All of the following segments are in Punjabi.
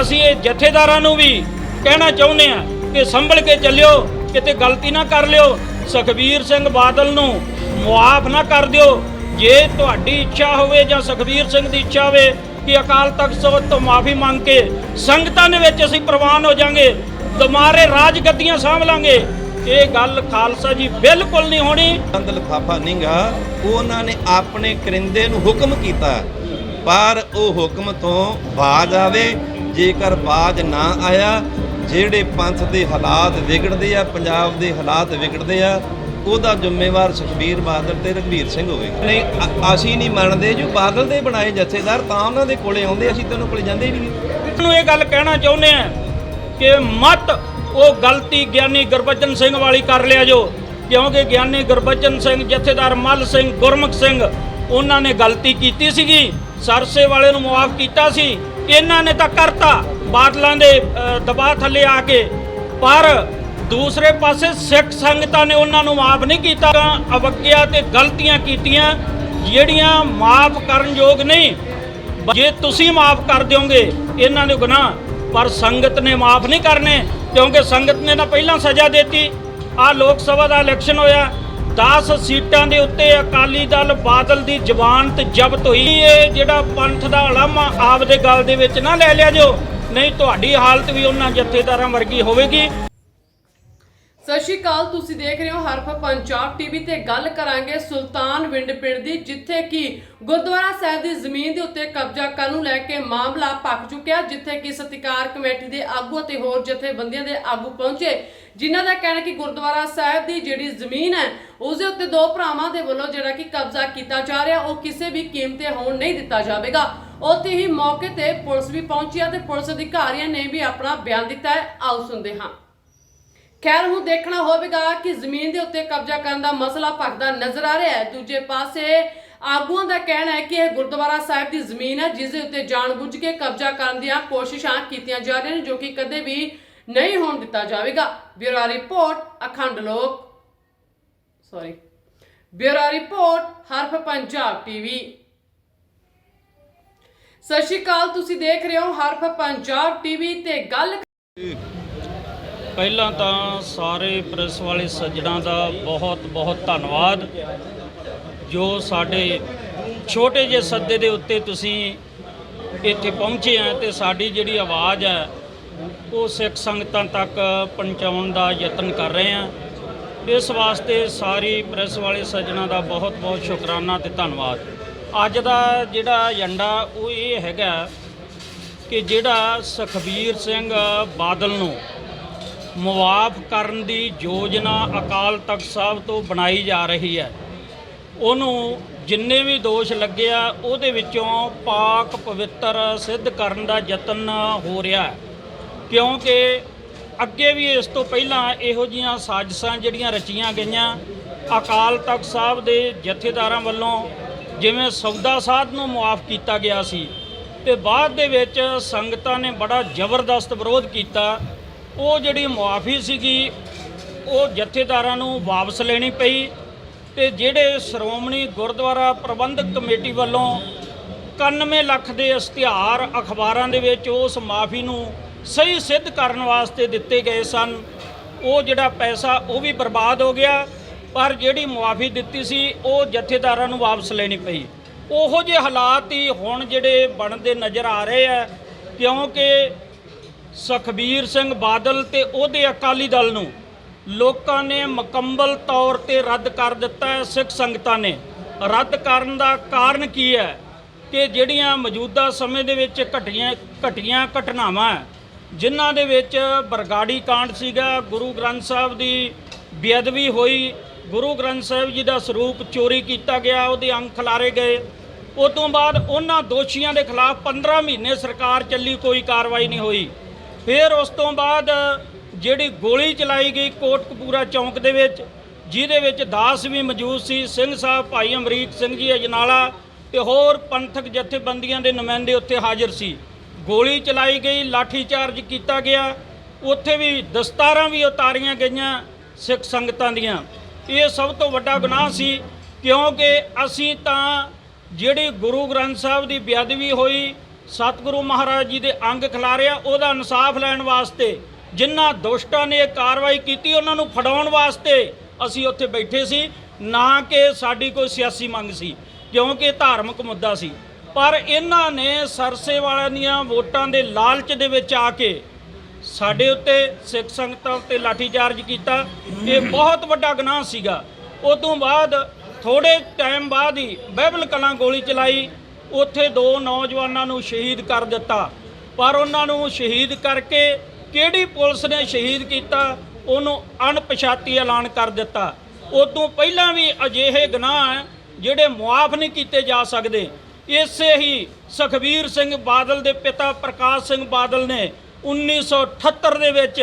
ਅਸੀਂ ਇਹ ਜਥੇਦਾਰਾਂ ਨੂੰ ਵੀ ਕਹਿਣਾ ਚਾਹੁੰਦੇ ਆ ਕਿ ਸੰਭਲ ਕੇ ਚੱਲਿਓ, ਕਿਤੇ ਗਲਤੀ ਨਾ ਕਰ ਲਿਓ। ਸੁਖਬੀਰ ਸਿੰਘ ਬਾਦਲ ਨੂੰ ਮੁਆਫ ਨਾ ਕਰ ਦਿਓ। ਜੇ ਤੁਹਾਡੀ ਇੱਛਾ ਹੋਵੇ ਜਾਂ ਸੁਖਬੀਰ ਸਿੰਘ ਦੀ ਇੱਛਾ ਹੋਵੇ ਕਿ ਅਕਾਲ ਤਖਤ ਸਾਹਿਬ ਤੋਂ ਮਾਫੀ ਮੰਗ ਕੇ ਸੰਗਤਾਂ ਦੇ ਵਿੱਚ ਅਸੀਂ ਪ੍ਰਵਾਨ ਹੋ ਜਾਾਂਗੇ, ਦੁਮਾਰੇ ਰਾਜ ਗੱਦੀਆਂ ਸਾਂਭ ਲਾਂਗੇ, ਇਹ ਗੱਲ ਖਾਲਸਾ ਜੀ ਬਿਲਕੁਲ ਨਹੀਂ ਹੋਣੀ। ਬੰਦ ਲਫਾਫਾ ਨਹੀਂਗਾ ਉਹਨਾਂ ਨੇ ਆਪਣੇ ਕਰਿੰਦੇ ਨੂੰ ਹੁਕਮ ਕੀਤਾ। ਪਰ ਉਹ ਹੁਕਮ ਤੋਂ ਬਾਜ ਆਵੇ, ਜੇਕਰ ਬਾਜ ਨਾ ਆਇਆ, ਜਿਹੜੇ ਪੰਥ ਦੇ ਹਾਲਾਤ ਵਿਗੜਦੇ ਆ, ਪੰਜਾਬ ਦੇ ਹਾਲਾਤ ਵਿਗੜਦੇ ਆ, ਉਹਦਾ ਜ਼ਿੰਮੇਵਾਰ ਸੁਖਬੀਰ ਬਾਦਲ ਤੇ ਰਘਬੀਰ ਸਿੰਘ ਹੋਵੇਗਾ ਨਹੀਂ ਅਸੀਂ ਨਹੀਂ ਮੰਨਦੇ ਜੋ ਬਾਦਲ ਦੇ ਬਣਾਏ ਜਥੇਦਾਰ, ਤਾਂ ਉਹਨਾਂ ਦੇ ਕੋਲੇ ਆਉਂਦੇ, ਅਸੀਂ ਤੈਨੂੰ ਕੋਲੇ ਜਾਂਦੇ ਹੀ ਨਹੀਂ। ਨੂੰ ਇਹ ਗੱਲ ਕਹਿਣਾ ਚਾਹੁੰਦੇ ਆ ਕਿ ਮਤ ਉਹ ਗਲਤੀ ਗਿਆਨੀ ਗੁਰਬਚਨ ਸਿੰਘ ਵਾਲੀ ਕਰ ਲਿਆ ਜੋ, ਕਿਉਂਕਿ ਗਿਆਨੀ ਗੁਰਬਚਨ ਸਿੰਘ, ਜਥੇਦਾਰ ਮੱਲ ਸਿੰਘ, ਗੁਰਮੁਖ ਸਿੰਘ, ਉਹਨਾਂ ਨੇ ਗਲਤੀ ਕੀਤੀ ਸੀਗੀ। ਸਰਸੇ ਵਾਲੇ ਨੂੰ ਮੁਆਫ ਕੀਤਾ ਸੀ। ਇਹਨਾਂ ਨੇ ਤਾਂ ਕਰਤਾ ਬਾਦਲਾਂ ਦੇ ਦਬਾਅ ਥੱਲੇ ਆ ਕੇ। ਪਰ ਦੂਸਰੇ ਪਾਸੇ ਸਿੱਖ ਸੰਗਤਾਂ ਨੇ ਉਹਨਾਂ ਨੂੰ ਮਾਫ ਨਹੀਂ ਕੀਤਾ। ਅਵਗਿਆ ਤੇ ਗਲਤੀਆਂ ਕੀਤੀਆਂ, ਜਿਹੜੀਆਂ ਮਾਫ ਕਰਨ ਯੋਗ ਨਹੀਂ। ਜੇ ਤੁਸੀਂ ਮਾਫ ਕਰ ਦਿਓਗੇ, ਇਹਨਾਂ ਦੇ ਗੁਨਾਹ। ਪਰ ਸੰਗਤ ਨੇ ਮਾਫ ਨਹੀਂ ਕਰਨੇ, ਕਿਉਂਕਿ ਸੰਗਤ ਨੇ ਤਾਂ ਪਹਿਲਾਂ ਸਜ਼ਾ ਦਿੱਤੀ। ਆ ਲੋਕ ਸਭਾ ਦਾ ਇਲੈਕਸ਼ਨ ਹੋਇਆ। 10 ਸੀਟਾਂ ਦੇ ਉੱਤੇ ਅਕਾਲੀ ਦਲ ਬਾਦਲ ਦੀ ਜ਼ਬਾਨਤ ਜ਼ਬਤ ਹੋਈ ਇਹ ਜਿਹੜਾ ਪੰਥ ਦਾ ਅਲਾਮਾ ਆਪਦੇ ਗੱਲ ਦੇ ਵਿੱਚ ਨਾ ਲੈ ਲਿਆ ਜੋ। ਨਹੀਂ, ਤੁਹਾਡੀ ਹਾਲਤ ਵੀ ਉਹਨਾਂ ਜਥੇਦਾਰਾਂ ਵਰਗੀ ਹੋਵੇਗੀ। ਸਤਿ ਸ਼੍ਰੀ ਅਕਾਲ, ਤੁਸੀਂ ਦੇਖ ਰਹੇ ਹੋ ਹਰਫ ਪੰਜਾਬ ਟੀਵੀ ਤੇ ਗੱਲ ਕਰਾਂਗੇ ਸੁਲਤਾਨ ਵਿੰਡ ਪਿੰਡ ਦੀ, ਜਿੱਥੇ ਕਿ ਗੁਰਦੁਆਰਾ ਸਾਹਿਬ ਦੀ ਜ਼ਮੀਨ ਦੇ ਉੱਤੇ ਕਬਜ਼ਾ ਕਰਨ ਨੂੰ ਲੈ ਕੇ ਮਾਮਲਾ ਭਖ ਚੁੱਕਿਆ, ਜਿੱਥੇ ਕਿ ਸਤਿਕਾਰ ਕਮੇਟੀ ਦੇ ਆਗੂ ਅਤੇ ਹੋਰ ਜਥੇਬੰਦੀਆਂ ਦੇ ਆਗੂ ਪਹੁੰਚੇ। ਜਿਨ੍ਹਾਂ ਦਾ ਕਹਿਣਾ ਕਿ ਗੁਰਦੁਆਰਾ ਸਾਹਿਬ ਦੀ ਜਿਹੜੀ ਜ਼ਮੀਨ ਹੈ ਉਸ ਦੇ ਉੱਤੇ ਦੋ ਭਰਾਵਾਂ ਦੇ ਵੱਲੋਂ ਜਿਹੜਾ ਕਿ ਕਬਜ਼ਾ ਕੀਤਾ ਜਾ ਰਿਹਾ, ਉਹ ਕਿਸੇ ਵੀ ਕੀਮਤੇ ਹੋਣ ਨਹੀਂ ਦਿੱਤਾ ਜਾਵੇਗਾ। ਉੱਥੇ ਹੀ ਮੌਕੇ ਤੇ ਪੁਲਿਸ ਵੀ ਪਹੁੰਚੀ ਹੈ ਤੇ ਪੁਲਿਸ ਅਧਿਕਾਰੀਆਂ ਨੇ ਵੀ ਆਪਣਾ ਬਿਆਨ ਦਿੱਤਾ ਹੈ। ਆਓ ਸੁਣਦੇ ਹਾਂ। ਖੈਰ, ਹੁਣ ਦੇਖਣਾ ਹੋਵੇਗਾ ਕਿ ਜ਼ਮੀਨ ਦੇ ਉੱਤੇ ਕਬਜ਼ਾ ਕਰਨ ਦਾ ਮਸਲਾ ਭਖਦਾ ਨਜ਼ਰ ਆ ਰਿਹਾ ਹੈ। ਦੂਜੇ ਪਾਸੇ, ਆਗੂਆਂ ਦਾ ਕਹਿਣਾ ਹੈ ਕਿ ਇਹ ਗੁਰਦੁਆਰਾ ਸਾਹਿਬ ਦੀ ਜ਼ਮੀਨ ਹੈ, ਜਿਸ ਦੇ ਉੱਤੇ ਜਾਣਬੁੱਝ ਕੇ ਕਬਜ਼ਾ ਕਰਨ ਦੀਆਂ ਕੋਸ਼ਿਸ਼ਾਂ ਕੀਤੀਆਂ ਜਾ ਰਹੀਆਂ ਨੇ, ਜੋ ਕਿ ਕਦੇ ਵੀ ਨਹੀਂ ਹੋਣ ਦਿੱਤਾ ਜਾਵੇਗਾ। Bureau report, Akhand Lok. Sorry bureau report, Harf Punjab TV. ਸਤਿ ਸ਼੍ਰੀ ਅਕਾਲ, ਤੁਸੀਂ ਦੇਖ ਰਹੇ ਹੋ ਹਰਫ ਪੰਜਾਬ ਟੀਵੀ ਤੇ ਗੱਲ ਪਹਿਲਾਂ ਤਾਂ ਸਾਰੇ ਪ੍ਰੈਸ ਵਾਲੇ ਸੱਜਣਾ ਦਾ ਬਹੁਤ ਬਹੁਤ ਧੰਨਵਾਦ। ਜੋ ਸਾਡੇ ਛੋਟੇ ਜਿਹੇ ਸੱਦੇ ਦੇ ਉੱਤੇ ਤੁਸੀਂ ਇੱਥੇ ਪਹੁੰਚੇ ਆ ਤੇ ਸਾਡੀ ਜਿਹੜੀ ਆਵਾਜ਼ ਹੈ, ਉਹ ਸਿੱਖ ਸੰਗਤਾਂ ਤੱਕ ਪਹੁੰਚਾਉਣ ਦਾ ਯਤਨ ਕਰ ਰਹੇ ਆ। ਇਸ ਵਾਸਤੇ ਸਾਰੀ ਪ੍ਰੈਸ ਵਾਲੇ ਸੱਜਣਾ ਦਾ ਬਹੁਤ ਬਹੁਤ ਸ਼ੁਕਰਾਨਾ ਤੇ ਧੰਨਵਾਦ। ਅੱਜ ਦਾ ਜਿਹੜਾ ਏਜੰਡਾ, ਉਹ ਇਹ ਹੈਗਾ ਕਿ ਜਿਹੜਾ ਸੁਖਬੀਰ ਸਿੰਘ ਬਾਦਲ ਨੂੰ ਮੁਆਫ ਕਰਨ ਦੀ ਯੋਜਨਾ ਅਕਾਲ ਤਖਤ ਸਾਹਿਬ ਤੋਂ ਬਣਾਈ ਜਾ ਰਹੀ ਹੈ। ਉਹਨੂੰ ਜਿੰਨੇ ਵੀ ਦੋਸ਼ ਲੱਗੇ ਆ, ਉਹਦੇ ਵਿੱਚੋਂ ਪਾਕ ਪਵਿੱਤਰ ਸਿੱਧ ਕਰਨ ਦਾ ਯਤਨ ਹੋ ਰਿਹਾ ਕਿਉਂਕਿ ਅੱਗੇ ਵੀ ਇਸ ਤੋਂ ਪਹਿਲਾਂ ਇਹੋ ਜੀਆਂ ਸਾਜ਼ਿਸ਼ਾਂ ਜਿਹੜੀਆਂ ਰਚੀਆਂ ਗਈਆਂ, ਅਕਾਲ ਤਖਤ ਸਾਹਿਬ ਦੇ ਜਥੇਦਾਰਾਂ ਵੱਲੋਂ ਜਿਵੇਂ ਸੌਦਾ ਸਾਧ ਨੂੰ ਮੁਆਫ ਕੀਤਾ ਗਿਆ ਸੀ, ਤੇ ਬਾਅਦ ਦੇ ਵਿੱਚ ਸੰਗਤਾਂ ਨੇ ਬੜਾ ਜ਼ਬਰਦਸਤ ਵਿਰੋਧ ਕੀਤਾ ਉਹ ਜਿਹੜੀ ਮੁਆਫੀ ਸੀਗੀ, ਉਹ ਜਥੇਦਾਰਾਂ ਨੂੰ ਵਾਪਸ ਲੈਣੀ ਪਈ ਤੇ ਜਿਹੜੇ ਸ਼੍ਰੋਮਣੀ ਗੁਰਦੁਆਰਾ ਪ੍ਰਬੰਧਕ ਕਮੇਟੀ ਵੱਲੋਂ 91 ਲੱਖ ਦੇ ਇਸ਼ਤਿਹਾਰ ਅਖਬਾਰਾਂ ਦੇ ਵਿੱਚ ਉਸ ਮਾਫੀ ਨੂੰ ਸਹੀ ਸਿੱਧ ਕਰਨ ਵਾਸਤੇ ਦਿੱਤੇ ਗਏ ਸਨ, ਉਹ ਜਿਹੜਾ ਪੈਸਾ ਉਹ ਵੀ ਬਰਬਾਦ ਹੋ ਗਿਆ, ਪਰ ਜਿਹੜੀ ਮੁਆਫੀ ਦਿੱਤੀ ਸੀ, ਉਹ ਜਥੇਦਾਰਾਂ ਨੂੰ ਵਾਪਸ ਲੈਣੀ ਪਈ। ਉਹੋ ਜਿਹੇ ਹਾਲਾਤ ਹੀ ਹੁਣ ਜਿਹੜੇ ਬਣਦੇ ਨਜ਼ਰ ਆ ਰਹੇ ਆ, ਕਿਉਂਕਿ ਸੁਖਬੀਰ ਸਿੰਘ ਬਾਦਲ ਤੇ ਉਹਦੇ ਅਕਾਲੀ ਦਲ ਨੂੰ ਲੋਕਾਂ ਨੇ ਮੁਕੰਮਲ ਤੌਰ ਤੇ ਰੱਦ ਕਰ ਦਿੱਤਾ ਹੈ ਸਿੱਖ ਸੰਗਤਾਂ ਨੇ। ਰੱਦ ਕਰਨ ਦਾ ਕਾਰਨ ਕੀ ਹੈ ਕਿ ਜਿਹੜੀਆਂ ਮੌਜੂਦਾ ਸਮੇਂ ਦੇ ਵਿੱਚ ਘਟੀਆਂ ਘਟੀਆਂ ਘਟਨਾਵਾਂ ਹੈ, ਜਿਨ੍ਹਾਂ ਦੇ ਵਿੱਚ ਬਰਗਾੜੀ ਕਾਂਡ ਸੀਗਾ ਗੁਰੂ ਗ੍ਰੰਥ ਸਾਹਿਬ ਦੀ ਬੇਅਦਬੀ ਹੋਈ ਗੁਰੂ ਗ੍ਰੰਥ ਸਾਹਿਬ ਜੀ ਦਾ ਸਰੂਪ ਚੋਰੀ ਕੀਤਾ ਗਿਆ ਉਹਦੇ ਅੰਗ ਖਿਲਾਰੇ ਗਏ। ਉਸ ਤੋਂ ਬਾਅਦ ਉਹਨਾਂ ਦੋਸ਼ੀਆਂ ਦੇ ਖਿਲਾਫ 15 ਮਹੀਨੇ ਸਰਕਾਰ ਚੱਲੀ ਕੋਈ ਕਾਰਵਾਈ ਨਹੀਂ ਹੋਈ। ਫਿਰ ਉਸ ਤੋਂ ਬਾਅਦ ਜਿਹੜੀ ਗੋਲੀ ਚਲਾਈ ਗਈ ਕੋਟਕਪੂਰਾ ਚੌਂਕ ਦੇ ਵਿੱਚ, ਜਿਹਦੇ ਵਿੱਚ ਦਾਸ ਵੀ ਮੌਜੂਦ ਸੀ, ਸਿੰਘ ਸਾਹਿਬ ਭਾਈ ਅਮਰੀਕ ਸਿੰਘ ਜੀ ਅਜਨਾਲਾ ਤੇ ਹੋਰ ਪੰਥਕ ਜਥੇਬੰਦੀਆਂ ਦੇ ਨੁਮਾਇੰਦੇ ਉੱਥੇ ਹਾਜ਼ਰ ਸੀ। ਗੋਲੀ ਚਲਾਈ ਗਈ ਲਾਠੀ ਚਾਰਜ ਕੀਤਾ ਗਿਆ। ਉੱਥੇ ਵੀ ਦਸਤਾਰਾਂ ਵੀ ਉਤਾਰੀਆਂ ਗਈਆਂ ਸਿੱਖ ਸੰਗਤਾਂ ਦੀਆਂ। ਇਹ ਸਭ ਤੋਂ ਵੱਡਾ ਗੁਨਾਹ ਸੀ, ਕਿਉਂਕਿ ਅਸੀਂ ਤਾਂ ਜਿਹੜੀ ਗੁਰੂ ਗ੍ਰੰਥ ਸਾਹਿਬ ਦੀ ਬੇਅਦਬੀ ਹੋਈ ਸਤਿਗੁਰੂ ਮਹਾਰਾਜ ਜੀ ਦੇ ਅੰਗ ਖਿਲਾਰਿਆ, ਉਹਦਾ ਇਨਸਾਫ ਲੈਣ ਵਾਸਤੇ, ਜਿਨ੍ਹਾਂ ਦੁਸ਼ਟਾਂ ਨੇ ਇਹ ਕਾਰਵਾਈ ਕੀਤੀ, ਉਹਨਾਂ ਨੂੰ ਫੜਾਉਣ ਵਾਸਤੇ ਅਸੀਂ ਉੱਥੇ ਬੈਠੇ ਸੀ, ਨਾ ਕਿ ਸਾਡੀ ਕੋਈ ਸਿਆਸੀ ਮੰਗ ਸੀ, ਕਿਉਂਕਿ ਇਹ ਧਾਰਮਿਕ ਮੁੱਦਾ ਸੀ। ਪਰ ਇਹਨਾਂ ਨੇ ਸਰਸੇ ਵਾਲਿਆਂ ਦੀਆਂ ਵੋਟਾਂ ਦੇ ਲਾਲਚ ਦੇ ਵਿੱਚ ਆ ਕੇ ਸਾਡੇ ਉੱਤੇ ਸਿੱਖ ਸੰਗਤਾਂ ਉੱਤੇ ਲਾਠੀਚਾਰਜ ਕੀਤਾ। ਇਹ ਬਹੁਤ ਵੱਡਾ ਗੁਨਾਹ ਸੀਗਾ। ਉਸ ਤੋਂ ਬਾਅਦ ਥੋੜੇ ਟਾਈਮ ਬਾਅਦ ਹੀ ਬਾਈਬਲ ਕਲਾਂ ਗੋਲੀ ਚਲਾਈ। ਉੱਥੇ ਦੋ ਨੌਜਵਾਨਾਂ ਨੂੰ ਸ਼ਹੀਦ ਕਰ ਦਿੱਤਾ। ਪਰ ਉਹਨਾਂ ਨੂੰ ਸ਼ਹੀਦ ਕਰਕੇ ਕਿਹੜੀ ਪੁਲਿਸ ਨੇ ਸ਼ਹੀਦ ਕੀਤਾ, ਉਹਨੂੰ ਅਣਪਛਾਤੀ ਐਲਾਨ ਕਰ ਦਿੱਤਾ। ਉਸ ਤੋਂ ਪਹਿਲਾਂ ਵੀ ਅਜਿਹੇ ਗੁਨਾਹ ਹੈ ਜਿਹੜੇ ਮੁਆਫ ਨਹੀਂ ਕੀਤੇ ਜਾ ਸਕਦੇ। ਇਸੇ ਹੀ ਸੁਖਬੀਰ ਸਿੰਘ ਬਾਦਲ ਦੇ ਪਿਤਾ ਪ੍ਰਕਾਸ਼ ਸਿੰਘ ਬਾਦਲ ਨੇ 1978 ਦੇ ਵਿੱਚ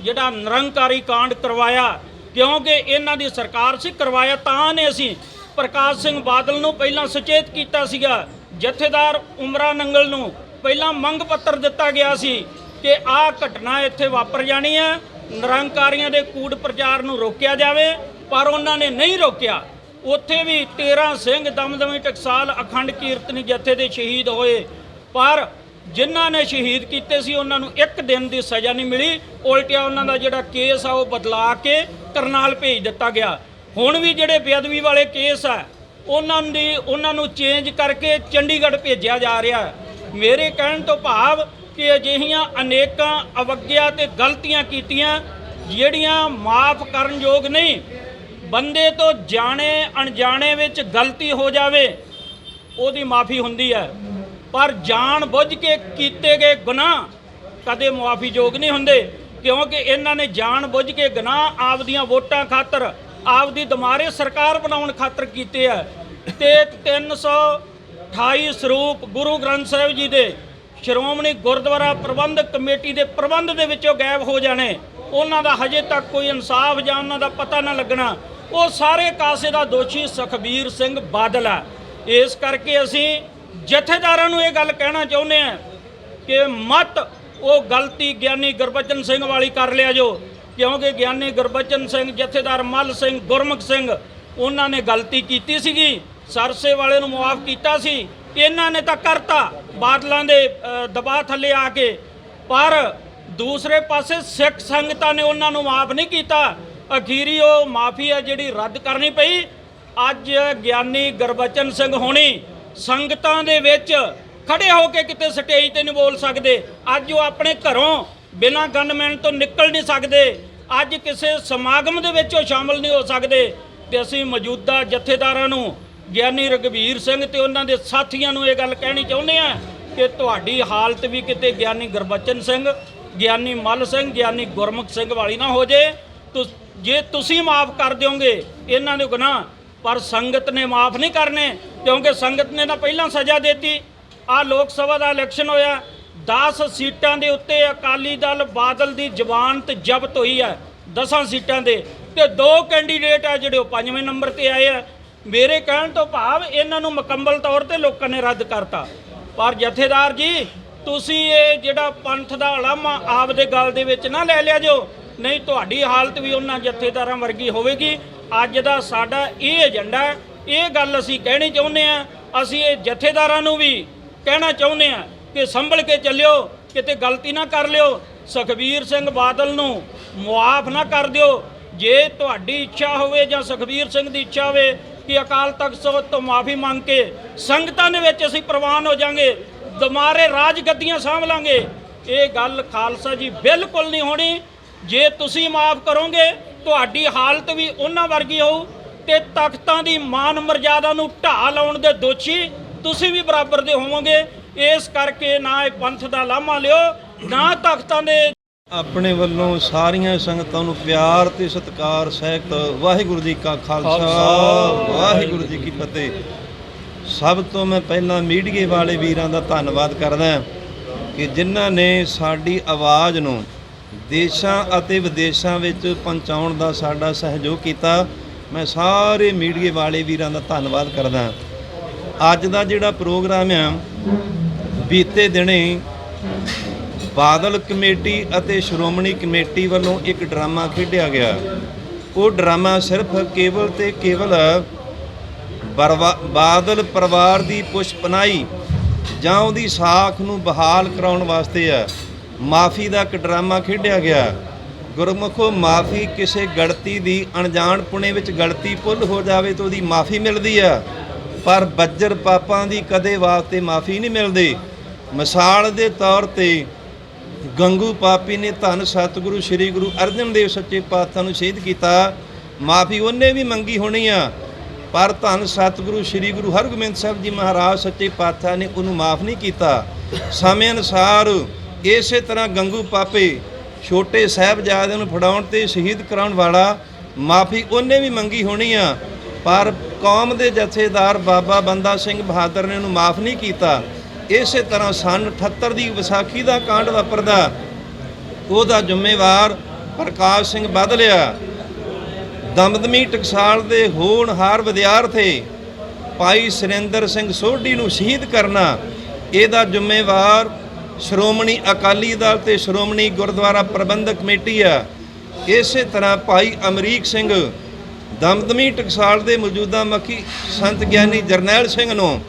ਜਿਹੜਾ ਨਿਰੰਕਾਰੀ ਕਾਂਡ ਕਰਵਾਇਆ। ਕਿਉਂਕਿ ਇਹਨਾਂ ਦੀ ਸਰਕਾਰ ਸੀ, ਕਰਵਾਇਆ ਤਾਂ ਨੇ ਅਸੀਂ। ਪ੍ਰਕਾਸ਼ ਸਿੰਘ ਬਾਦਲ ਨੂੰ ਪਹਿਲਾਂ ਸੁਚੇਤ ਕੀਤਾ ਸੀਗਾ। ਜਥੇਦਾਰ ਉਮਰਾ ਨੰਗਲ ਨੂੰ ਪਹਿਲਾਂ ਮੰਗ ਪੱਤਰ ਦਿੱਤਾ ਗਿਆ ਸੀ ਕਿ ਆਹ ਘਟਨਾ ਇੱਥੇ ਵਾਪਰ ਜਾਣੀ ਹੈ। ਨਿਰੰਕਾਰੀਆਂ ਦੇ ਕੂੜ ਪ੍ਰਚਾਰ ਨੂੰ ਰੋਕਿਆ ਜਾਵੇ, ਪਰ ਉਹਨਾਂ ਨੇ ਨਹੀਂ ਰੋਕਿਆ। ਉੱਥੇ ਵੀ 13 ਸਿੰਘ ਦਮਦਮੀ ਟਕਸਾਲ ਅਖੰਡ ਕੀਰਤਨੀ ਜਥੇ ਦੇ ਸ਼ਹੀਦ ਹੋਏ। ਪਰ ਜਿਨ੍ਹਾਂ ਨੇ ਸ਼ਹੀਦ ਕੀਤੇ ਸੀ, ਉਹਨਾਂ ਨੂੰ ਇੱਕ ਦਿਨ ਦੀ ਸਜ਼ਾ ਨਹੀਂ ਮਿਲੀ। ਉਲਟਿਆ ਉਹਨਾਂ ਦਾ ਜਿਹੜਾ ਕੇਸ ਆ, ਉਹ ਬਦਲਾ ਕੇ ਕਰਨਾਲ ਭੇਜ ਦਿੱਤਾ ਗਿਆ। ਹੁਣ ਵੀ ਜਿਹੜੇ ਬੇਅਦਬੀ ਵਾਲੇ ਕੇਸ ਆ ਉਹਨਾਂ ਦੀ ਉਹਨਾਂ ਨੂੰ ਚੇਂਜ ਕਰਕੇ ਚੰਡੀਗੜ੍ਹ ਭੇਜਿਆ ਜਾ ਰਿਹਾ ਮੇਰੇ ਕਹਿਣ ਤੋਂ ਭਾਵ ਕਿ ਅਜਿਹੀਆਂ ਅਨੇਕਾਂ ਅਵਗਿਆ ਤੇ ਗਲਤੀਆਂ ਕੀਤੀਆਂ, ਜਿਹੜੀਆਂ ਮਾਫ ਕਰਨ ਯੋਗ ਨਹੀਂ, ਬੰਦੇ ਤੋਂ ਜਾਣੇ ਅਣਜਾਣੇ ਵਿੱਚ ਗਲਤੀ ਹੋ ਜਾਵੇ, ਉਹਦੀ ਮਾਫੀ ਹੁੰਦੀ ਹੈ। ਪਰ ਜਾਣ ਬੁੱਝ ਕੇ ਕੀਤੇ ਗਏ ਗੁਨਾਹ ਕਦੇ ਮੁਆਫੀ ਯੋਗ ਨਹੀਂ ਹੁੰਦੇ, ਕਿਉਂਕਿ ਇਹਨਾਂ ਨੇ ਜਾਣ ਬੁੱਝ ਕੇ ਗੁਨਾਹ ਆਪਦੀਆਂ ਵੋਟਾਂ ਖਾਤਰ ਆਪਦੀ ਦਮਾਰੇ ਸਰਕਾਰ ਬਣਾਉਣ ਖਾਤਰ ਕੀਤੇ ਆ। ਤੇ 328 ਸਰੂਪ ਗੁਰੂ ਗ੍ਰੰਥ ਸਾਹਿਬ ਜੀ ਦੇ ਸ਼੍ਰੋਮਣੀ ਗੁਰਦੁਆਰਾ ਪ੍ਰਬੰਧਕ ਕਮੇਟੀ ਦੇ ਪ੍ਰਬੰਧ ਦੇ ਵਿੱਚੋਂ ਗਾਇਬ ਹੋ ਜਾਣੇ। ਉਹਨਾਂ ਦਾ ਹਜੇ ਤੱਕ ਕੋਈ ਇਨਸਾਫ ਜਾਂ ਉਹਨਾਂ ਦਾ ਪਤਾ ਨਾ ਲੱਗਣਾ। ਉਹ ਸਾਰੇ ਕਾਸੇ ਦਾ ਦੋਸ਼ੀ ਸੁਖਬੀਰ ਸਿੰਘ ਬਾਦਲ ਆ। ਇਸ ਕਰਕੇ ਅਸੀਂ ਜਥੇਦਾਰਾਂ ਨੂੰ ਇਹ ਗੱਲ ਕਹਿਣਾ ਚਾਹੁੰਦੇ ਆ ਕਿ ਮਤ, ਉਹ ਗਲਤੀ ਗਿਆਨੀ ਗੁਰਬਚਨ ਸਿੰਘ ਵਾਲੀ ਕਰ ਲਿਆ ਜੋ। ਕਿਉਂਕਿ ਗਿਆਨੀ ਗੁਰਬਚਨ ਸਿੰਘ, ਜਥੇਦਾਰ ਮੱਲ ਸਿੰਘ, ਗੁਰਮੁਖ ਸਿੰਘ, ਉਹਨਾਂ ਨੇ ਗਲਤੀ ਕੀਤੀ ਸੀਗੀ। ਸਰਸੇ ਵਾਲੇ ਨੂੰ ਮੁਆਫ ਕੀਤਾ ਸੀ। ਇਹਨਾਂ ਨੇ ਤਾਂ ਕਰਤਾ ਬਾਦਲਾਂ ਦੇ ਦਬਾਅ ਥੱਲੇ ਆ ਕੇ। ਪਰ ਦੂਸਰੇ ਪਾਸੇ ਸਿੱਖ ਸੰਗਤਾਂ ਨੇ ਉਹਨਾਂ ਨੂੰ ਮਾਫ ਨਹੀਂ ਕੀਤਾ। ਅਖੀਰੀ ਉਹ ਮਾਫੀ ਹੈ ਜਿਹੜੀ ਰੱਦ ਕਰਨੀ ਪਈ। ਅੱਜ ਗਿਆਨੀ ਗੁਰਬਚਨ ਸਿੰਘ ਹੋਣੀ ਸੰਗਤਾਂ ਦੇ ਵਿੱਚ ਖੜੇ ਹੋ ਕੇ ਕਿਤੇ ਸਟੇਜ ਤੇ ਨਹੀਂ ਬੋਲ ਸਕਦੇ। ਅੱਜ ਉਹ ਆਪਣੇ ਘਰੋਂ ਬਿਨਾਂ ਗਨਮੈਨ ਤੋਂ ਨਿਕਲ ਨਹੀਂ ਸਕਦੇ। ਅੱਜ ਕਿਸੇ ਸਮਾਗਮ ਦੇ ਵਿੱਚ ਉਹ ਸ਼ਾਮਲ ਨਹੀਂ ਹੋ ਸਕਦੇ ਤੇ ਅਸੀਂ ਮੌਜੂਦਾ ਜਥੇਦਾਰਾਂ ਨੂੰ, ਗਿਆਨੀ ਰਗਵੀਰ ਸਿੰਘ ਤੇ ਉਹਨਾਂ ਦੇ ਸਾਥੀਆਂ ਨੂੰ ਇਹ ਗੱਲ ਕਹਿਣੀ ਚਾਹੁੰਦੇ ਆ ਕਿ ਤੁਹਾਡੀ ਹਾਲਤ ਵੀ ਕਿਤੇ ਗਿਆਨੀ ਗੁਰਬਚਨ ਸਿੰਘ, ਗਿਆਨੀ ਮੱਲ ਸਿੰਘ, ਗਿਆਨੀ ਗੁਰਮੁਖ ਸਿੰਘ ਵਾਲੀ ਨਾ ਹੋ ਜੇ। ਤੁਸ- ਜੇ ਤੁਸੀਂ ਮਾਫ ਕਰ ਦਿਓਗੇ, ਇਹਨਾਂ ਦੇ ਗੁਨਾਹ, ਪਰ ਸੰਗਤ ਨੇ ਮਾਫ ਨਹੀਂ ਕਰਨੇ ਕਿਉਂਕਿ ਸੰਗਤ ਨੇ ਤਾਂ ਪਹਿਲਾਂ ਸਜ਼ਾ ਦਿੱਤੀ। ਆ ਲੋਕ ਸਭਾ ਦਾ ਇਲੈਕਸ਼ਨ ਹੋਇਆ 10 ਸੀਟਾਂ ਦੇ ਉੱਤੇ ਅਕਾਲੀ ਦਲ ਬਾਦਲ ਦੀ ਜ਼ਮਾਨਤ ਜ਼ਬਤ ਹੋਈ ਹੈ 10 ਸੀਟਾਂ ਦੇ। ਤੇ ਦੋ ਕੈਂਡੀਡੇਟ ਆ ਜਿਹੜੇ ਉਹ ਪੰਜਵੇਂ ਨੰਬਰ ਤੇ ਆਏ ਆ। ਮੇਰੇ ਕਹਿਣ ਤੋਂ ਭਾਵ ਇਹਨਾਂ ਨੂੰ ਮੁਕੰਮਲ ਤੌਰ ਤੇ ਲੋਕਾਂ ਨੇ ਰੱਦ ਕਰਤਾ। ਪਰ ਜਥੇਦਾਰ ਜੀ, ਤੁਸੀਂ ਇਹ ਜਿਹੜਾ ਪੰਥ ਦਾ ਅਲਾਮਾ ਆਪਦੇ ਗੱਲ ਦੇ ਵਿੱਚ ਨਾ ਲੈ ਲਿਆ ਜੋ, ਨਹੀਂ ਤੁਹਾਡੀ ਹਾਲਤ ਵੀ ਉਹਨਾਂ ਜਥੇਦਾਰਾਂ ਵਰਗੀ ਹੋਵੇਗੀ। ਅੱਜ ਦਾ ਸਾਡਾ ਇਹ ਏਜੰਡਾ ਇਹ ਗੱਲ ਅਸੀਂ ਕਹਿਣੀ ਚਾਹੁੰਦੇ ਆ ਅਸੀਂ ਇਹ ਜਥੇਦਾਰਾਂ ਨੂੰ ਵੀ ਕਹਿਣਾ ਚਾਹੁੰਦੇ ਆ ਕਿ ਸੰਭਲ ਕੇ ਚੱਲਿਓ, ਕਿਤੇ ਗਲਤੀ ਨਾ ਕਰ ਲਿਓ। ਸੁਖਬੀਰ ਸਿੰਘ ਬਾਦਲ ਨੂੰ ਮੁਆਫ ਨਾ ਕਰ ਦਿਓ। ਜੇ ਤੁਹਾਡੀ ਇੱਛਾ ਹੋਵੇ ਜਾਂ ਸੁਖਬੀਰ ਸਿੰਘ ਦੀ ਇੱਛਾ ਹੋਵੇ ਕਿ ਅਕਾਲ ਤਖਤ ਸਾਹਿਬ ਤੋਂ ਮਾਫੀ ਮੰਗ ਕੇ ਸੰਗਤਾਂ ਦੇ ਵਿੱਚ ਅਸੀਂ ਪ੍ਰਵਾਨ ਹੋ ਜਾਾਂਗੇ ਦਮਾਰੇ ਰਾਜ ਗੱਦੀਆਂ ਸਾਂਭ ਲਾਂਗੇ। ਇਹ ਗੱਲ ਖਾਲਸਾ ਜੀ ਬਿਲਕੁਲ ਨਹੀਂ ਹੋਣੀ। ਜੇ ਤੁਸੀਂ ਮਾਫ ਕਰੋਗੇ, ਤੁਹਾਡੀ ਹਾਲਤ ਵੀ ਉਹਨਾਂ ਵਰਗੀ ਹੋਊ ਤੇ ਤਖਤਾਂ ਦੀ ਮਾਨ ਮਰਜ਼ਾਦਾ ਨੂੰ ਢਾਹ ਲਾਉਣ ਦੇ ਦੋਸ਼ੀ ਤੁਸੀਂ ਵੀ ਬਰਾਬਰ ਦੇ ਹੋਵੋਗੇ। ਇਸ ਕਰਕੇ ਨਾ ਇਹ ਪੰਥ ਦਾ ਲਾਮਾ ਲਿਓ ਨਾ ਤਖਤਾਂ ਦੇ ਆਪਣੇ ਵੱਲੋਂ ਸਾਰੀਆਂ ਸੰਗਤਾਂ ਨੂੰ ਪਿਆਰ ਤੇ ਸਤਿਕਾਰ ਸਹਿਤ ਵਾਹਿਗੁਰੂ ਜੀ ਕਾ ਖਾਲਸਾ ਵਾਹਿਗੁਰੂ ਜੀ ਕੀ ਫਤਿਹ। ਸਭ ਤੋਂ ਮੈਂ ਪਹਿਲਾਂ ਮੀਡੀਏ ਵਾਲੇ ਵੀਰਾਂ ਦਾ ਧੰਨਵਾਦ ਕਰਦਾ ਕਿ ਜਿਨ੍ਹਾਂ ਨੇ ਸਾਡੀ ਆਵਾਜ਼ ਨੂੰ ਦੇਸ਼ਾਂ ਅਤੇ ਵਿਦੇਸ਼ਾਂ ਵਿੱਚ ਪਹੁੰਚਾਉਣ ਦਾ ਸਾਡਾ ਸਹਿਯੋਗ ਕੀਤਾ। ਮੈਂ ਸਾਰੇ ਮੀਡੀਏ ਵਾਲੇ ਵੀਰਾਂ ਦਾ ਧੰਨਵਾਦ ਕਰਦਾ ਅੱਜ ਦਾ ਜਿਹੜਾ ਪ੍ਰੋਗਰਾਮ ਆ, ਬੀਤੇ ਦਿਨੇ ਬਾਦਲ ਕਮੇਟੀ ਅਤੇ ਸ਼੍ਰੋਮਣੀ ਕਮੇਟੀ ਵੱਲੋਂ ਇੱਕ ਡਰਾਮਾ ਖੇਡਿਆ ਗਿਆ। ਉਹ ਡਰਾਮਾ ਸਿਰਫ ਕੇਵਲ ਤੇ ਕੇਵਲ ਬਰਵਾ- ਬਾਦਲ ਪਰਿਵਾਰ ਦੀ ਪੁਸ਼ਪਨਾਈ ਜਾਂ ਉਹਦੀ ਸਾਖ ਨੂੰ ਬਹਾਲ ਕਰਾਉਣ ਵਾਸਤੇ ਆ, ਮਾਫੀ ਦਾ ਇੱਕ ਡਰਾਮਾ ਖੇਡਿਆ ਗਿਆ। ਗੁਰਮੁਖੋ, ਮਾਫੀ ਕਿਸੇ ਗਲਤੀ ਦੀ ਅਣਜਾਣ ਪੁਣੇ ਵਿੱਚ ਗਲਤੀ ਭੁੱਲ ਹੋ ਜਾਵੇ ਤਾਂ ਉਹਦੀ ਮਾਫੀ ਮਿਲਦੀ ਆ। ਪਰ ਬੱਜਰ ਪਾਪਾਂ ਦੀ ਕਦੇ ਵਾਸਤੇ ਮਾਫੀ ਨਹੀਂ ਮਿਲਦੀ। ਮਿਸਾਲ ਦੇ ਤੌਰ ਤੇ ਗੰਗੂ ਪਾਪੀ ਨੇ ਧੰਨ ਸਤਿਗੁਰੂ, ਸ੍ਰੀ ਗੁਰੂ ਅਰਜਨ ਦੇਵ ਸੱਚੇ ਪਾਤਸ਼ਾਹ ਨੂੰ ਸ਼ਹੀਦ ਕੀਤਾ। ਮਾਫੀ ਉਹਨੇ ਵੀ ਮੰਗੀ ਹੋਣੀ ਆ। ਪਰ ਧੰਨ ਸਤਿਗੁਰੂ, ਸ੍ਰੀ ਗੁਰੂ ਹਰਗੋਬਿੰਦ ਸਾਹਿਬ ਜੀ ਮਹਾਰਾਜ ਸੱਚੇ ਪਾਤਸ਼ਾਹ ਨੇ ਉਹਨੂੰ ਮਾਫ ਨਹੀਂ ਕੀਤਾ। ਸਮੇਂ ਅਨੁਸਾਰ ਇਸੇ ਤਰ੍ਹਾਂ ਗੰਗੂ ਪਾਪੇ ਛੋਟੇ ਸਾਹਿਬਜ਼ਾਦਿਆਂ ਨੂੰ ਫੜਾਉਣ ਤੇ ਸ਼ਹੀਦ ਕਰਾਉਣ ਵਾਲਾ ਮਾਫੀ ਉਹਨੇ ਵੀ ਮੰਗੀ ਹੋਣੀ ਆ। ਪਰ ਕੌਮ ਦੇ ਜਥੇਦਾਰ ਬਾਬਾ ਬੰਦਾ ਸਿੰਘ ਬਹਾਦਰ ਨੇ ਉਹਨੂੰ ਮਾਫ ਨਹੀਂ ਕੀਤਾ। ਇਸੇ ਤਰ੍ਹਾਂ ਸਨ 78 ਦੀ ਵਿਸਾਖੀ ਦਾ ਕਾਂਡ ਵਾਪਰਦਾ। ਉਹਦਾ ਜ਼ਿੰਮੇਵਾਰ ਪ੍ਰਕਾਸ਼ ਸਿੰਘ ਬਦਲਿਆ ਦਮਦਮੀ ਟਕਸਾਲ ਦੇ ਹੋਣਹਾਰ ਵਿਦਿਆਰਥੀ ਭਾਈ ਸੁਰਿੰਦਰ ਸਿੰਘ ਸੋਢੀ ਨੂੰ ਸ਼ਹੀਦ ਕਰਨਾ। ਇਹਦਾ ਜ਼ਿੰਮੇਵਾਰ ਸ਼੍ਰੋਮਣੀ ਅਕਾਲੀ ਦਲ ਤੇ ਸ਼੍ਰੋਮਣੀ ਗੁਰਦੁਆਰਾ ਪ੍ਰਬੰਧਕ ਕਮੇਟੀ ਆ। ਇਸੇ ਤਰ੍ਹਾਂ ਭਾਈ ਅਮਰੀਕ ਸਿੰਘ ਦਮਦਮੀ ਟਕਸਾਲ ਦੇ ਮੌਜੂਦਾ ਮੱਖੀ ਸੰਤ ਗਿਆਨੀ ਜਰਨੈਲ ਸਿੰਘ ਨੂੰ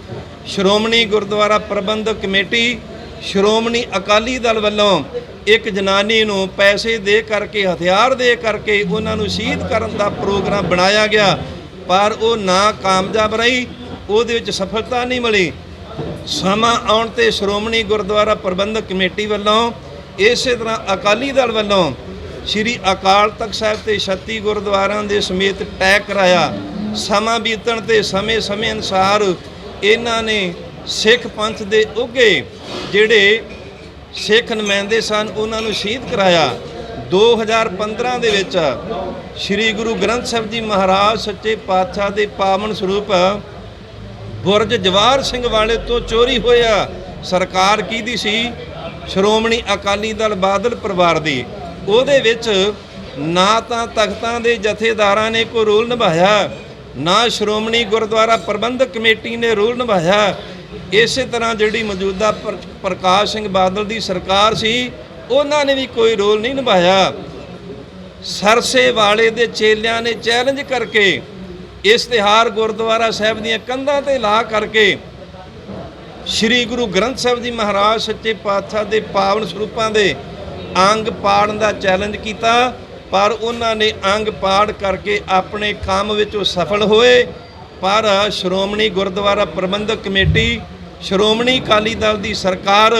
ਸ਼੍ਰੋਮਣੀ ਗੁਰਦੁਆਰਾ ਪ੍ਰਬੰਧਕ ਕਮੇਟੀ, ਸ਼੍ਰੋਮਣੀ ਅਕਾਲੀ ਦਲ ਵੱਲੋਂ ਇੱਕ ਜਨਾਨੀ ਨੂੰ ਪੈਸੇ ਦੇ ਕਰਕੇ, ਹਥਿਆਰ ਦੇ ਕਰਕੇ ਉਹਨਾਂ ਨੂੰ ਸ਼ਹੀਦ ਕਰਨ ਦਾ ਪ੍ਰੋਗਰਾਮ ਬਣਾਇਆ ਗਿਆ, ਪਰ ਉਹ ਨਾ ਕਾਮਯਾਬ ਰਹੀ, ਉਹਦੇ ਵਿੱਚ ਸਫਲਤਾ ਨਹੀਂ ਮਿਲੀ। ਸਮਾਂ ਆਉਣ ਤੇ ਸ਼੍ਰੋਮਣੀ ਗੁਰਦੁਆਰਾ ਪ੍ਰਬੰਧਕ ਕਮੇਟੀ ਵੱਲੋਂ ਇਸੇ ਤਰ੍ਹਾਂ ਅਕਾਲੀ ਦਲ ਵੱਲੋਂ ਸ੍ਰੀ ਅਕਾਲ ਤਖਤ ਸਾਹਿਬ ਤੇ 36 ਗੁਰਦੁਆਰਿਆਂ ਦੇ ਸਮੇਤ ਟੈਗ ਕਰਾਇਆ। ਸਮਾਂ ਬੀਤਣ ਤੇ ਸਮੇਂ-ਸਮੇਂ ਅਨੁਸਾਰ ਇਹਨਾਂ ਨੇ ਸਿੱਖ ਪੰਥ ਦੇ ਉੱਗੇ ਜਿਹੜੇ ਸਿੱਖ ਨੁਮਾਇੰਦੇ ਸਨ, ਉਹਨਾਂ ਨੂੰ ਸ਼ਹੀਦ ਕਰਾਇਆ। 2015 ਦੇ ਵਿੱਚ ਸ੍ਰੀ ਗੁਰੂ ਗ੍ਰੰਥ ਸਾਹਿਬ ਜੀ ਮਹਾਰਾਜ ਸੱਚੇ ਪਾਤਸ਼ਾਹ ਦੇ ਪਾਵਨ ਸਰੂਪ ਬੁਰਜ ਜਵਾਰ ਸਿੰਘ ਵਾਲੇ ਤੋਂ ਚੋਰੀ ਹੋਇਆ। ਸਰਕਾਰ ਕਿਹਦੀ ਸੀ? ਸ਼੍ਰੋਮਣੀ ਅਕਾਲੀ ਦਲ ਬਾਦਲ ਪਰਿਵਾਰ ਦੀ। ਉਹਦੇ ਵਿੱਚ ਨਾ ਤਾਂ ਤਖਤਾਂ ਦੇ ਜਥੇਦਾਰਾਂ ਨੇ ਕੋਈ ਰੋਲ ਨਿਭਾਇਆ, ਨਾ ਸ਼੍ਰੋਮਣੀ ਗੁਰਦੁਆਰਾ ਪ੍ਰਬੰਧਕ ਕਮੇਟੀ ਨੇ ਰੋਲ ਨਿਭਾਇਆ। ਇਸੇ ਤਰ੍ਹਾਂ ਜਿਹੜੀ ਮੌਜੂਦਾ ਪ੍ਰ- ਪ੍ਰਕਾਸ਼ ਸਿੰਘ ਬਾਦਲ ਦੀ ਸਰਕਾਰ ਸੀ, ਉਹਨਾਂ ਨੇ ਵੀ ਕੋਈ ਰੋਲ ਨਹੀਂ ਨਿਭਾਇਆ। ਸਰਸੇ ਵਾਲੇ ਦੇ ਚੇਲਿਆਂ ਨੇ ਚੈਲੰਜ ਕਰਕੇ ਇਸ਼ਤਿਹਾਰ ਗੁਰਦੁਆਰਾ ਸਾਹਿਬ ਦੀਆਂ ਕੰਧਾਂ ਤੇ ਲਾ ਕਰਕੇ ਸ੍ਰੀ ਗੁਰੂ ਗ੍ਰੰਥ ਸਾਹਿਬ ਜੀ ਮਹਾਰਾਜ ਸੱਚੇ ਪਾਤਸ਼ਾਹ ਦੇ ਪਾਵਨ ਸਰੂਪਾਂ ਦੇ ਅੰਗ ਪਾੜਨ ਦਾ ਚੈਲੰਜ ਕੀਤਾ, ਪਰ ਉਹਨਾਂ ਨੇ ਅੰਗ ਪਾੜ ਕਰਕੇ ਆਪਣੇ ਕੰਮ ਵਿੱਚ ਉਹ ਸਫਲ ਹੋਏ। ਪਰ ਸ਼੍ਰੋਮਣੀ ਗੁਰਦੁਆਰਾ ਪ੍ਰਬੰਧਕ ਕਮੇਟੀ, ਸ਼੍ਰੋਮਣੀ ਅਕਾਲੀ ਦਲ ਦੀ ਸਰਕਾਰ,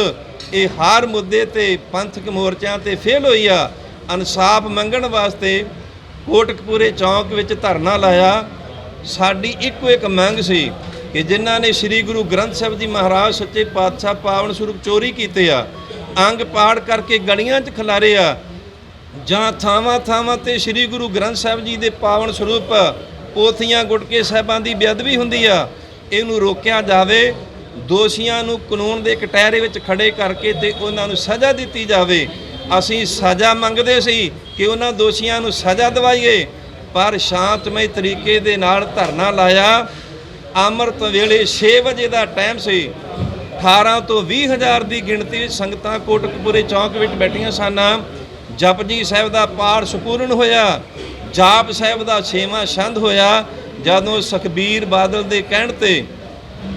ਇਹ ਹਰ ਮੁੱਦੇ ਤੇ ਪੰਥਕ ਮੋਰਚਿਆਂ ਤੇ ਫੇਲ ਹੋਈ ਆ। ਇਨਸਾਫ ਮੰਗਣ ਵਾਸਤੇ ਕੋਟਕਪੂਰੇ ਚੌਂਕ ਵਿੱਚ ਧਰਨਾ ਲਾਇਆ। ਸਾਡੀ ਇੱਕੋ ਇੱਕ ਮੰਗ ਸੀ ਕਿ ਜਿਨ੍ਹਾਂ ਨੇ ਸ੍ਰੀ ਗੁਰੂ ਗ੍ਰੰਥ ਸਾਹਿਬ ਜੀ ਮਹਾਰਾਜ ਸੱਚੇ ਪਾਤਸ਼ਾਹ ਪਾਵਨ ਸਰੂਪ ਚੋਰੀ ਕੀਤੇ ਆ ਅੰਗ ਪਾੜ ਕਰਕੇ ਗਲੀਆਂ 'ਚ ਖਿਲਾਰੇ ਆ। ਜਾਂ ਥਾਵਾਂ ਥਾਵਾਂ ਤੇ ਸ੍ਰੀ ਗੁਰੂ ਗ੍ਰੰਥ ਸਾਹਿਬ ਜੀ ਦੇ ਪਾਵਨ ਸਰੂਪ, ਪੋਥੀਆਂ, ਗੁਟਕੇ ਸਾਹਿਬਾਂ ਦੀ ਬੇਅਦਬੀ ਹੁੰਦੀ ਆ, ਇਹਨੂੰ ਰੋਕਿਆ ਜਾਵੇ, ਦੋਸ਼ੀਆਂ ਨੂੰ ਕਾਨੂੰਨ ਦੇ ਕਟਹਿਰੇ ਵਿੱਚ ਖੜੇ ਕਰਕੇ ਤੇ ਉਹਨਾਂ ਨੂੰ ਸਜ਼ਾ ਦਿੱਤੀ ਜਾਵੇ। ਅਸੀਂ ਸਜ਼ਾ ਮੰਗਦੇ ਸੀ ਕਿ ਉਹਨਾਂ ਦੋਸ਼ੀਆਂ ਨੂੰ ਸਜ਼ਾ ਦਿਵਾਈਏ, ਪਰ ਸ਼ਾਂਤਮਈ ਤਰੀਕੇ ਦੇ ਨਾਲ ਧਰਨਾ ਲਾਇਆ। ਅੰਮ੍ਰਿਤ ਵੇਲੇ 6 ਵਜੇ ਦਾ ਟਾਈਮ ਸੀ। 18 ਤੋਂ 20 ਹਜ਼ਾਰ ਦੀ ਗਿਣਤੀ ਵਿੱਚ ਸੰਗਤਾਂ ਕੋਟਕਪੂਰੇ ਚੌਂਕ ਵਿੱਚ ਬੈਠੀਆਂ ਸਨ। ਜਪਜੀ ਸਾਹਿਬ ਦਾ ਪਾਠ ਸੰਪੂਰਨ ਹੋਇਆ। ਜਾਪ ਸਾਹਿਬ ਦਾ ਛੇਵਾਂ ਛੰਦ ਹੋਇਆ। ਜਦੋਂ ਸੁਖਬੀਰ ਬਾਦਲ ਦੇ ਕਹਿਣ ਤੇ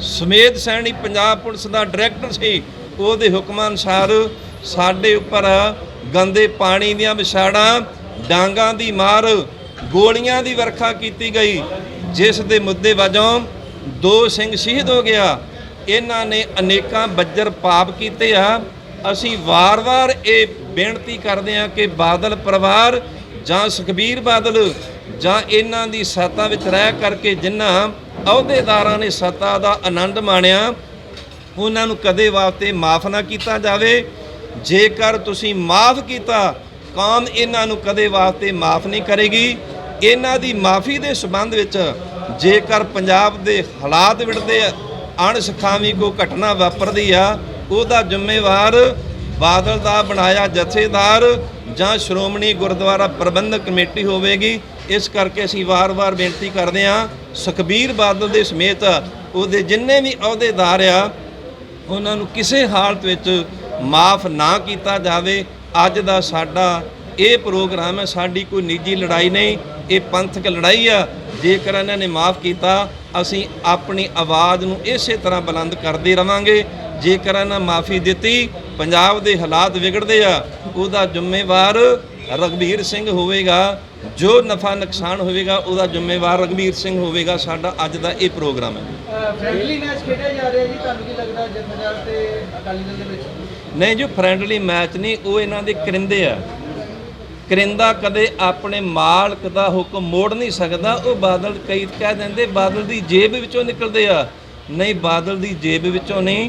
ਸਮੇਤ ਸੈਣੀ ਪੰਜਾਬ ਪੁਲਿਸ ਦਾ ਡਾਇਰੈਕਟਰ ਸੀ, ਉਹਦੇ ਹੁਕਮਾਂ ਅਨੁਸਾਰ ਸਾਡੇ ਉੱਪਰ ਗੰਦੇ ਪਾਣੀ ਦੀਆਂ ਵਿਛਾੜਾਂ, ਡਾਂਗਾਂ ਦੀ ਮਾਰ, ਗੋਲੀਆਂ ਦੀ ਵਰਖਾ ਕੀਤੀ ਗਈ, ਜਿਸ ਦੇ ਮੁੱਦੇ ਵਜੋਂ ਦੋ ਸਿੰਘ ਸ਼ਹੀਦ ਹੋ ਗਿਆ। ਇਹਨਾਂ ਨੇ ਅਨੇਕਾਂ ਬੱਜਰ ਪਾਪ ਕੀਤੇ ਆ। ਅਸੀਂ ਵਾਰ-ਵਾਰ ਇਹ ਬੇਨਤੀ ਕਰਦੇ ਹਾਂ ਕਿ ਬਾਦਲ ਪਰਿਵਾਰ ਜਾਂ ਸੁਖਬੀਰ ਬਾਦਲ ਜਾਂ ਇਹਨਾਂ ਦੀ ਸੱਤਾ ਵਿੱਚ ਰਹਿ ਕਰਕੇ ਜਿਨ੍ਹਾਂ ਅਹੁਦੇਦਾਰਾਂ ਨੇ ਸੱਤਾ ਦਾ ਆਨੰਦ ਮਾਣਿਆ, ਉਹਨਾਂ ਨੂੰ ਕਦੇ ਵਾਸਤੇ ਮਾਫ ਨਾ ਕੀਤਾ ਜਾਵੇ। ਜੇਕਰ ਤੁਸੀਂ ਮਾਫ ਕੀਤਾ, ਕੌਮ ਇਹਨਾਂ ਨੂੰ ਕਦੇ ਵਾਸਤੇ ਮਾਫ ਨਹੀਂ ਕਰੇਗੀ। ਇਹਨਾਂ ਦੀ ਮਾਫੀ ਦੇ ਸਬੰਧ ਵਿੱਚ ਜੇਕਰ ਪੰਜਾਬ ਦੇ ਹਾਲਾਤ ਵਿੜਦੇ ਅਣਸਖਾਵੀ ਕੋ ਘਟਨਾ ਵਾਪਰਦੀ ਆ, ਉਹਦਾ ਜ਼ਿੰਮੇਵਾਰ ਬਾਦਲ ਦਾ ਬਣਾਇਆ ਜਥੇਦਾਰ ਜਾਂ ਸ਼੍ਰੋਮਣੀ ਗੁਰਦੁਆਰਾ ਪ੍ਰਬੰਧਕ ਕਮੇਟੀ ਹੋਵੇਗੀ। ਇਸ ਕਰਕੇ ਅਸੀਂ ਵਾਰ-ਵਾਰ ਬੇਨਤੀ ਕਰਦੇ ਹਾਂ, ਸੁਖਬੀਰ ਬਾਦਲ ਦੇ ਸਮੇਤ ਉਹਦੇ ਜਿੰਨੇ ਵੀ ਅਹੁਦੇਦਾਰ ਆ, ਉਹਨਾਂ ਨੂੰ ਕਿਸੇ ਹਾਲਤ ਵਿੱਚ ਮਾਫ ਨਾ ਕੀਤਾ ਜਾਵੇ। ਅੱਜ ਦਾ ਸਾਡਾ ਇਹ ਪ੍ਰੋਗਰਾਮ ਹੈ, ਸਾਡੀ ਕੋਈ ਨਿੱਜੀ ਲੜਾਈ ਨਹੀਂ, ਇਹ ਪੰਥਕ ਲੜਾਈ ਆ। ਜੇਕਰ ਇਹਨਾਂ ਨੇ ਮਾਫ ਕੀਤਾ ਅਸੀਂ ਆਪਣੀ ਆਵਾਜ਼ ਨੂੰ ਇਸੇ ਤਰ੍ਹਾਂ ਬੁਲੰਦ ਕਰਦੇ ਰਵਾਂਗੇ। ਜੇਕਰ ਇਹਨਾਂ ਮਾਫੀ ਦਿੱਤੀ ਪੰਜਾਬ ਦੇ ਹਾਲਾਤ ਵਿਗੜਦੇ ਆ ਉਹਦਾ ਜ਼ਿੰਮੇਵਾਰ ਰਗਵੀਰ ਸਿੰਘ ਹੋਵੇਗਾ। ਜੋ ਨਫਾ ਨੁਕਸਾਨ ਹੋਵੇਗਾ ਉਹਦਾ ਜ਼ਿੰਮੇਵਾਰ ਰਗਵੀਰ ਸਿੰਘ ਹੋਵੇਗਾ। ਸਾਡਾ ਅੱਜ ਦਾ ਇਹ ਪ੍ਰੋਗਰਾਮ ਹੈ। ਫ੍ਰੈਂਡਲੀ ਮੈਚ ਖੇਡਿਆ ਜਾ ਰਿਹਾ ਜੀ ਤੁਹਾਨੂੰ ਕੀ ਲੱਗਦਾ ਜਥੇਦਾਰ ਤੇ ਅਕਾਲੀ ਦਲ ਦੇ ਵਿੱਚ? ਨਹੀਂ ਜੋ ਫਰੈਂਡਲੀ ਮੈਚ ਨਹੀਂ ਉਹ ਇਹਨਾਂ ਦੇ ਕਰਿੰਦੇ ਆ। ਕਰਿੰਦਾ ਕਦੇ ਆਪਣੇ ਮਾਲਕ ਦਾ ਹੁਕਮ ਮੋੜ ਨਹੀਂ ਸਕਦਾ ਉਹ ਬਾਦਲ ਕਈ ਕਹਿ ਦਿੰਦੇ ਬਾਦਲ ਦੀ ਜੇਬ ਵਿੱਚੋਂ ਨਿਕਲਦੇ ਆ। ਨਹੀਂ ਬਾਦਲ ਦੀ ਜੇਬ ਵਿੱਚੋਂ ਨਹੀਂ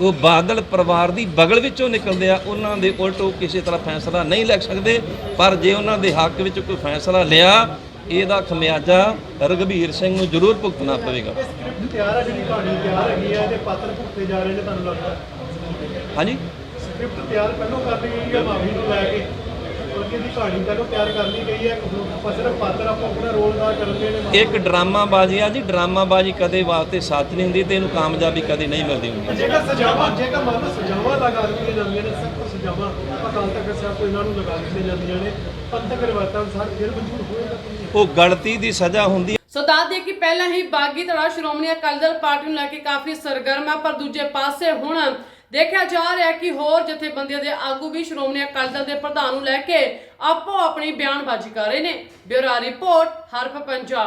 ਉਹ ਬਾਦਲ ਪਰਿਵਾਰ ਦੀ ਬਗਲ ਵਿੱਚੋਂ ਨਿਕਲਦੇ ਆ। ਉਹਨਾਂ ਦੇ ਉਲਟ ਉਹ ਕਿਸੇ ਤਰ੍ਹਾਂ ਫੈਸਲਾ ਨਹੀਂ ਲੈ ਸਕਦੇ ਪਰ ਜੇ ਉਹਨਾਂ ਦੇ ਹੱਕ ਵਿੱਚ ਕੋਈ ਫੈਸਲਾ ਲਿਆ ਇਹਦਾ ਖਮਿਆਜਾ ਰਗਵੀਰ ਸਿੰਘ ਨੂੰ ਜ਼ਰੂਰ ਭੁਗਤਣਾ ਪਵੇਗਾ। ਸਕ੍ਰਿਪਟ ਤਿਆਰ ਹੈ ਜਿਹੜੀ ਕਹਾਣੀ ਤਿਆਰ ਹੈਗੀ ਹੈ ਇਹਦੇ ਪਾਤਰ ਭੁਗਤੇ ਜਾ ਰਹੇ ਨੇ ਤੁਹਾਨੂੰ ਲੱਗਦਾ? ਹਾਂਜੀ? ਸਕ੍ਰਿਪਟ ਤਿਆਰ ਪਹਿਲਾਂ ਕਰ ਲਈ ਗਈ ਹੈ ਮਾਫੀ ਨੂੰ ਲੈ ਕੇ? ਕਿਉਂਕਿ ਇਹਦੀ ਕਹਾਣੀ ਪਹਿਲਾਂ ਤਿਆਰ ਕਰ ਲਈ ਗਈ ਹੈ। ਆਪਾਂ ਸਿਰਫ ਪਾਤਰ ਆਪਾਂ ਆਪਣਾ ਰੋਲ ਅਦਾ ਕਰਦੇ ਨੇ ਇੱਕ ਡਰਾਮਾਬਾਜ਼ੀ ਆ ਜੀ ਡਰਾਮਾਬਾਜ਼ੀ ਕਦੇ ਵਾਸਤੇ ਸੱਚ ਨਹੀਂ ਹੁੰਦੀ ਤੇ ਇਹਨੂੰ ਕਾਮਯਾਬੀ ਕਦੇ ਨਹੀਂ ਮਿਲਦੀ ਹੁੰਦੀ। ਜੇਕਰ ਸਜ਼ਾਵਾਂ ਜੇਕਰ ਮੰਨ ਲਓ ਸਜ਼ਾਵਾਂ ਲਗਾ ਦਿੱਤੀਆਂ ਜਾਂਦੀਆਂ ਨੇ ਸਖਤ ਸਜ਼ਾਵਾਂ ਅਕਾਲ ਤਖਤ ਸਾਹਿਬ ਤੋਂ ਇਹਨਾਂ ਨੂੰ ਲਗਾ ਦਿੱਤੀਆਂ ਜਾਂਦੀਆਂ ਨੇ ਪੰਥਕ ਰਿਵਾਇਤਾਂ ਅਨੁਸਾਰ ਫਿਰ ਮਨਜ਼ੂਰ ਹੋਏਗਾ ਕਿ? ਨਹੀਂ ਉਹ ਗਲਤੀ ਦੀ ਸਜ਼ਾ ਹੁੰਦੀ ਸੋ ਦੱਸ ਦਈਏ ਕਿ ਪਹਿਲਾਂ ਹੀ ਬਾਗੀ ਧੜਾ ਸ਼੍ਰੋਮਣੀ ਅਕਾਲੀ ਦਲ ਪਾਰਟੀ ਨੂੰ ਲੈ ਕੇ ਕਾਫੀ ਸਰਗਰਮ ਹੈ ਪਰ ਦੂਜੇ ਪਾਸੇ ਹੁਣ ਦੇਖਿਆ ਜਾ ਰਿਹਾ ਕਿ ਹੋਰ ਜਥੇਬੰਦੀਆਂ ਦੇ ਆਗੂ ਵੀ ਸ਼੍ਰੋਮਣੀ ਅਕਾਲੀ ਦਲ ਦੇ ਪ੍ਰਧਾਨ ਨੂੰ ਲੈ ਕੇ ਆਪੋ ਆਪਣੀ ਬਿਆਨਬਾਜ਼ੀ ਕਰ ਰਹੇ ਨੇ। Bureau report, Harf Punjab.